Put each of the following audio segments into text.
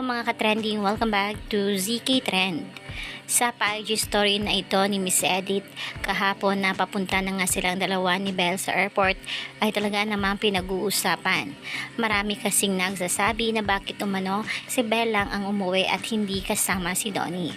Mga ka-trending, welcome back to ZK Trend. Sa PIG story na ito ni Miss Edith, kahapon na papunta na nga silang dalawa ni Belle sa airport ay talaga namang pinag-uusapan. Marami kasing nagsasabi na bakit umano si Belle lang ang umuwi at hindi kasama si Donnie.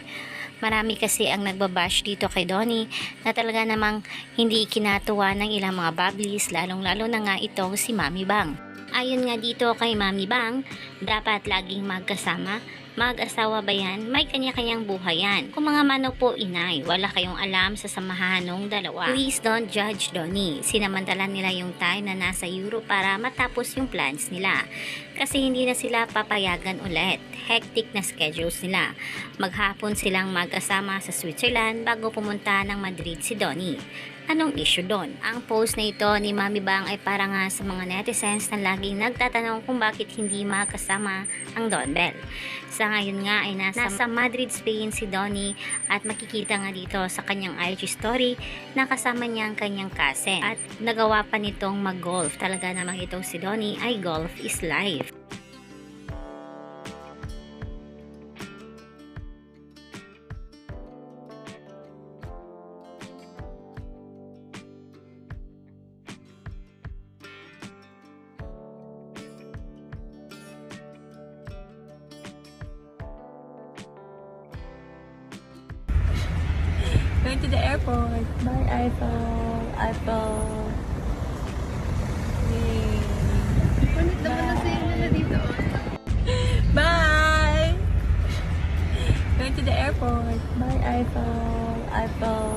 Marami kasi ang nagbabash dito kay Donnie na talaga namang hindi ikinatuwa ng ilang mga bablis lalong-lalo na nga itong si Mami Bang. Ayon nga dito kay Mami Bang, dapat laging magkasama. Mag-asawa ba yan? May kanya-kanyang buhay yan. Kung mga manok po inay, wala kayong alam sa samahan ng dalawa. Please don't judge Donnie. Sinamantala nila yung time na nasa Europe para matapos yung plans nila. Kasi hindi na sila papayagan ulit. Hectic na schedules nila. Maghapon silang magkasama sa Switzerland bago pumunta ng Madrid si Donnie. Anong issue doon? Ang post na ito ni Mami Bang ay para nga sa mga netizens na laging nagtatanong kung bakit hindi makasama ang Don Bell. Sa ngayon nga ay nasa, nasa Madrid, Spain si Donnie at makikita nga dito sa kanyang IG story na kasama niya ang kanyang cousin at nagawa pa nitong mag-golf. Talaga namang itong si Donnie ay golf is life. Going to the airport. Bye, Eiffel. Eiffel. Yay. Punit naman sayo nila dito. Bye! Going to the airport. Bye, Eiffel. Eiffel.